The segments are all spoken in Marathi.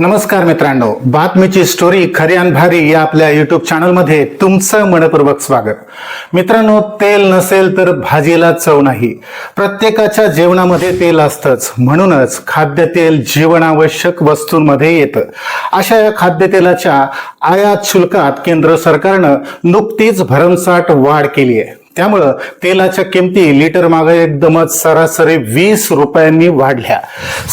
नमस्कार मित्रांनो बातमीची स्टोरी खरी आणि भारी या आपल्या युट्यूब चॅनलमध्ये तुमचं मनपूर्वक स्वागत. मित्रांनो तेल नसेल तर भाजीला चव नाही. प्रत्येकाच्या जेवणामध्ये तेल असतंच. म्हणूनच खाद्यतेल जीवनावश्यक वस्तूंमध्ये येतं. अशा या खाद्यतेलाच्या आयात शुल्कात केंद्र सरकारनं नुकतीच भरमसाठ वाढ केली आहे. त्यामुळं तेलाच्या किमती लिटर मागे एकदमच सरासरी वीस रुपयांनी वाढल्या.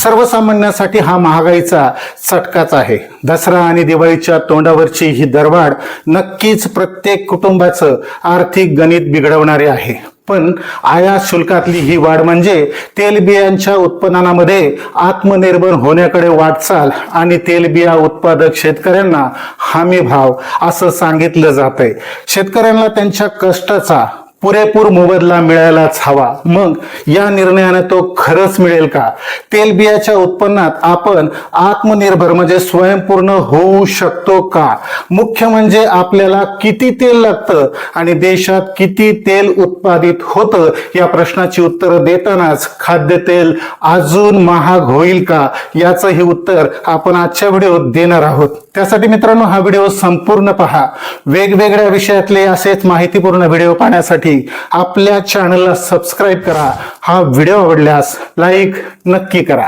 सर्वसामान्यांसाठी हा महागाईचा चटकाच आहे. दसरा आणि दिवाळीच्या तोंडावरची ही दरवाढ नक्कीच प्रत्येक कुटुंबाचं आर्थिक गणित बिघडवणारे आहे. पण आयात शुल्कातली ही वाढ म्हणजे तेलबियांच्या उत्पादनामध्ये आत्मनिर्भर होण्याकडे वाटचाल आणि तेलबिया उत्पादक शेतकऱ्यांना हमी भाव असं सांगितलं जात आहे शेतकऱ्यांना त्यांच्या कष्टाचा पुरेपूर मोबदला मिळायलाच हवा. मग या निर्णयाने तो खरंच मिळेल का? तेलबियाच्या उत्पन्नात आपण आत्मनिर्भर म्हणजे स्वयंपूर्ण होऊ शकतो का? मुख्य म्हणजे आपल्याला किती तेल लागतं आणि देशात किती तेल उत्पादित होतं या प्रश्नाची उत्तरं देतानाच खाद्यतेल अजून महाग होईल का? याचंही उत्तर आपण आजच्या व्हिडिओत देणार आहोत. त्यासाठी मित्रांनो हा व्हिडिओ संपूर्ण पहा. वेगवेगळ्या विषयातले असेच माहितीपूर्ण व्हिडिओ पाहण्यासाठी आपल्या चॅनलला सबस्क्राईब करा. हा व्हिडिओ आवडल्यास लाईक नक्की करा.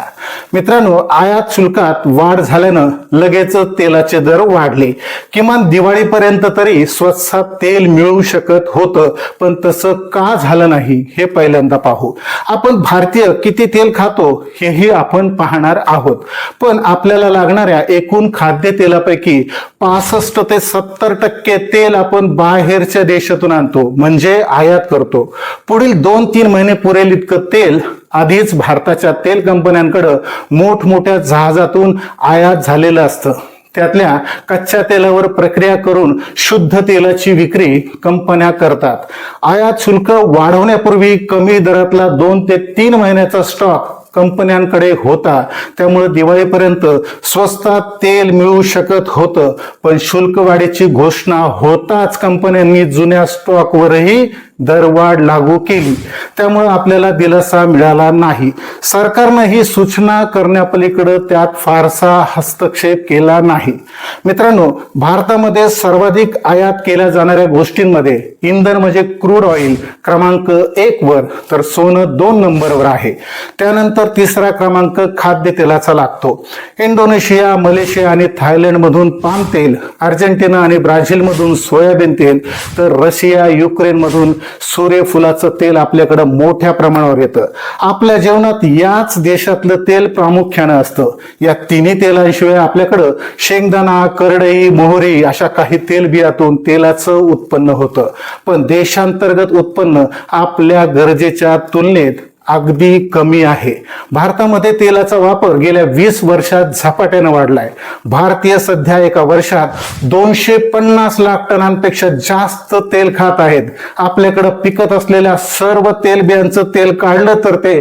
मित्रांनो आयात शुल्कात वाढ झाल्यानं लगेच तेलाचे दर वाढले. किमान दिवाळीपर्यंत तरी स्वस्तात तेल मिळू शकत होतं पण तसं का झालं नाही हे पहिल्यांदा पाहू. आपण भारतीय किती तेल खातो हेही आपण पाहणार आहोत. पण आपल्याला लागणाऱ्या एकूण खाद्य तेलापैकी पासष्ट ते सत्तर टक्के तेल आपण बाहेरच्या देशातून आणतो. म्हणजे आयात करतो. पुढील दोन तीन महिने पुरेल इतकं तेल. आधीच भारताच्या तेल कंपन्यांकडं मोठमोठ्या जहाजातून आयात झालेलं असतं. त्यातल्या कच्च्या तेलावर प्रक्रिया करून शुद्ध तेलाची विक्री कंपन्या करतात. आयात शुल्क वाढवण्यापूर्वी कमी दरातला दोन ते तीन महिन्याचा स्टॉक कंपन्यांकडे होता. त्यामुळे दिवाळीपर्यंत स्वस्तात तेल मिळू शकत होतं. पण शुल्क वाढीची घोषणा होताच कंपन्यांनी जुन्या स्टॉकवरही दरवाढ लागू केली. त्यामुळे आपल्याला दिलासा मिळाला नाही. सरकारनं ही सूचना करण्यापलीकडे त्यात फारसा हस्तक्षेप केला नाही. मित्रांनो भारतामध्ये सर्वाधिक आयात केल्या जाणाऱ्या गोष्टींमध्ये इंधन म्हणजे क्रूड ऑइल क्रमांक एक वर तर सोनं दोन नंबरवर आहे. त्यानंतर तिसरा क्रमांक खाद्यतेलाचा लागतो. इंडोनेशिया मलेशिया आणि थायलंडमधून पाम तेल अर्जेंटिना आणि ब्राझीलमधून सोयाबीन तेल तर रशिया युक्रेनमधून सूर्यफुलाचं तेल आपल्याकडं मोठ्या प्रमाणावर येतं. आपल्या जेवणात याच देशातलं तेल प्रामुख्यानं असतं. या तिन्ही तेलांशिवाय आपल्याकडं शेंगदाणा करडई मोहरी अशा काही तेलबियातून तेलाचं उत्पन्न होतं. पण देशांतर्गत उत्पन्न आपल्या गरजेच्या तुलनेत अगदी कमी आहे. भारतामध्ये तेलाचा वापर गेल्या वीस वर्षात झपाट्यानं वाढलाय. भारतीय सध्या एका वर्षात दोनशे पन्नास लाख टनांपेक्षा जास्त तेल खात आहेत. आपल्याकडं पिकत असलेल्या सर्व तेलबियांचं तेल काढलं तर ते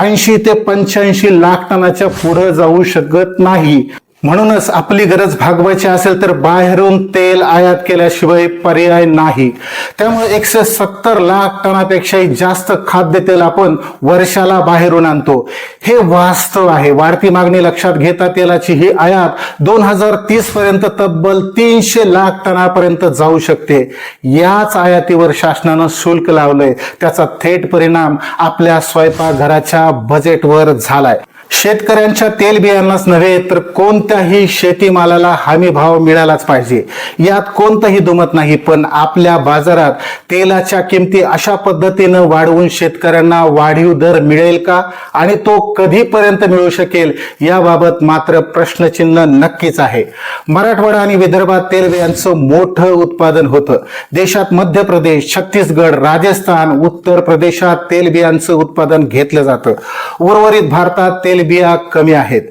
ऐंशी ते पंच्याऐंशी लाख टनाच्या पुढे जाऊ शकत नाही. म्हणूनच आपली गरज भागवायची असेल तर बाहेरून तेल आयात केल्याशिवाय पर्याय नाही. त्यामुळे एकशे सत्तर लाख टनापेक्षाही जास्त खाद्यतेल आपण वर्षाला बाहेरून आणतो. हे वास्तव आहे. वाढती मागणी लक्षात घेता तेलाची ही आयात दोन हजार तीस पर्यंत तब्बल तीनशे लाख टनापर्यंत जाऊ शकते. याच आयातीवर शासनानं शुल्क लावलंय. त्याचा थेट परिणाम आपल्या स्वयंपाकघराच्या बजेटवर झालाय. शेतकऱ्यांच्या तेलबियांनाच नव्हे तर कोणत्याही शेतीमालाला हमी भाव मिळालाच पाहिजे. यात कोणतंही दुमत नाही पण आपल्या बाजारात तेलाच्या किमती अशा पद्धतीनं वाढवून शेतकऱ्यांना वाढीव दर मिळेल का? आणि तो कधीपर्यंत मिळू शकेल? याबाबत मात्र प्रश्नचिन्ह नक्कीच आहे. मराठवाडा आणि विदर्भात तेलबियांचं मोठं उत्पादन होतं. देशात मध्य प्रदेश छत्तीसगड राजस्थान उत्तर प्रदेशात तेलबियांचं उत्पादन घेतलं जातं. उर्वरित भारतात तेल तेलबिया कमी आहेत.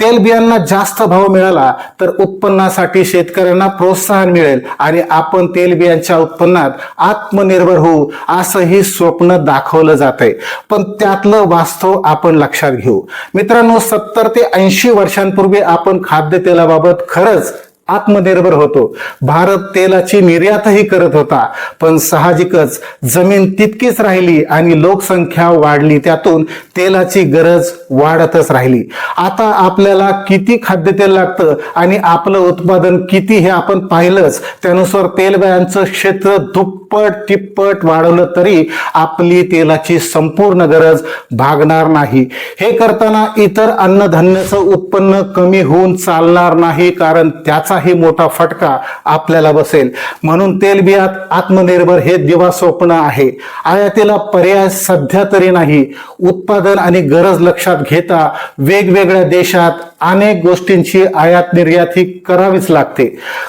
तेलबियांना जास्त भाव मिळाला तर उत्पन्नासाठी शेतकऱ्यांना प्रोत्साहन मिळेल आणि आपण तेलबियांच्या उत्पन्नात आत्मनिर्भर होऊ असंही स्वप्न दाखवलं जातंय. पण त्यातलं वास्तव आपण लक्षात घेऊ. मित्रांनो सत्तर ते ऐंशी वर्षांपूर्वी आपण खाद्यतेलाबाबत खरंच आत्मनिर्भर होतो. भारत तेलाची निर्यातही करत होता. पण साहजिकच जमीन तितकीच राहिली आणि लोकसंख्या वाढली त्यातून तेलाची गरज वाढतच राहिली. आता आपल्याला किती खाद्यतेल लागतं आणि आपलं उत्पादन किती हे आपण पाहिलंच त्यानुसार तेलबियांचं क्षेत्र दुप्पट तिप्पट वाढवलं तरी आपली तेलाची संपूर्ण गरज भागणार नाही. हे करताना इतर अन्नधान्याचं उत्पन्न कमी होऊन चालणार नाही कारण त्याचा असाही मोठा फटका आपल्याला बसेल. म्हणून तेलबियात आत्मनिर्भर हे दिवा स्वप्न आहे. आयातीला पर्याय सध्या तरी नाही. उत्पादन आणि गरज लक्षात घेता वेगवेगळ्या देशात अनेक गोष्टींची आयात निर्यात ही करावीच लागते.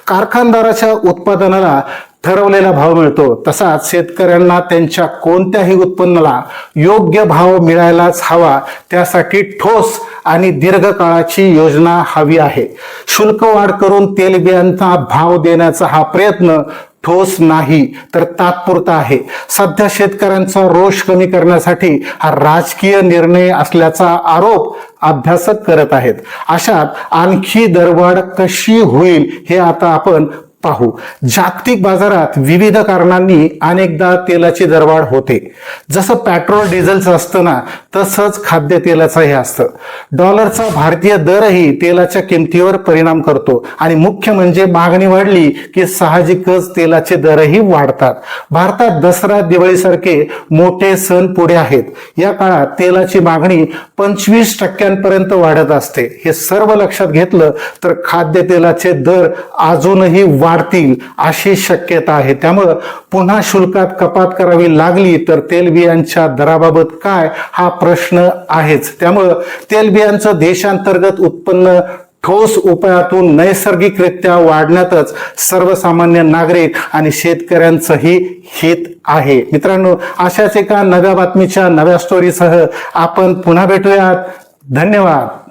कारखानदाराच्या उत्पादनाला ठरवलेला भाव मिळतो. तसाच शेतकऱ्यांना त्यांच्या कोणत्याही उत्पन्नाला योग्य भाव मिळायलाच हवा त्यासाठी ठोस आणि दीर्घकाळाची योजना हवी आहे. शुल्क वाढ करून तेलबियांचा भाव देण्याचा हा प्रयत्न ठोस नाही तर तात्पुरता आहे. सध्या शेतकऱ्यांचा रोष कमी करण्यासाठी हा राजकीय निर्णय असल्याचा आरोप अभ्यासक करत आहेत. अशात आणखी दरवाढ कशी होईल हे आता आपण पाहू. जागतिक बाजारात विविध कारणांनी अनेकदा तेलाची दरवाढ होते. जसं पेट्रोल डिझेलचं असतं ना तसंच खाद्यतेलाचंही असतं. डॉलरचा भारतीय दरही तेलाच्या किमतीवर परिणाम करतो. आणि मुख्य म्हणजे मागणी वाढली की साहजिकच तेलाचे दरही वाढतात. भारतात दसरा दिवाळीसारखे मोठे सण पुढे आहेत. या काळात तेलाची मागणी पंचवीस टक्क्यांपर्यंत वाढत असते. हे सर्व लक्षात घेतलं तर खाद्यतेलाचे दर अजूनही वाढतील अशी शक्यता आहे. त्यामुळं पुन्हा शुल्कात कपात करावी लागली तर तेलबियांच्या दराबाबत काय? हा प्रश्न आहेच. त्यामुळं तेलबियांचं देशांतर्गत उत्पन्न ठोस उपायातून नैसर्गिकरित्या वाढण्यातच सर्वसामान्य नागरिक आणि शेतकऱ्यांचंही हित आहे. मित्रांनो अशाच एका नव्या बातमीच्या नव्या स्टोरीसह आपण पुन्हा भेटूयात. धन्यवाद.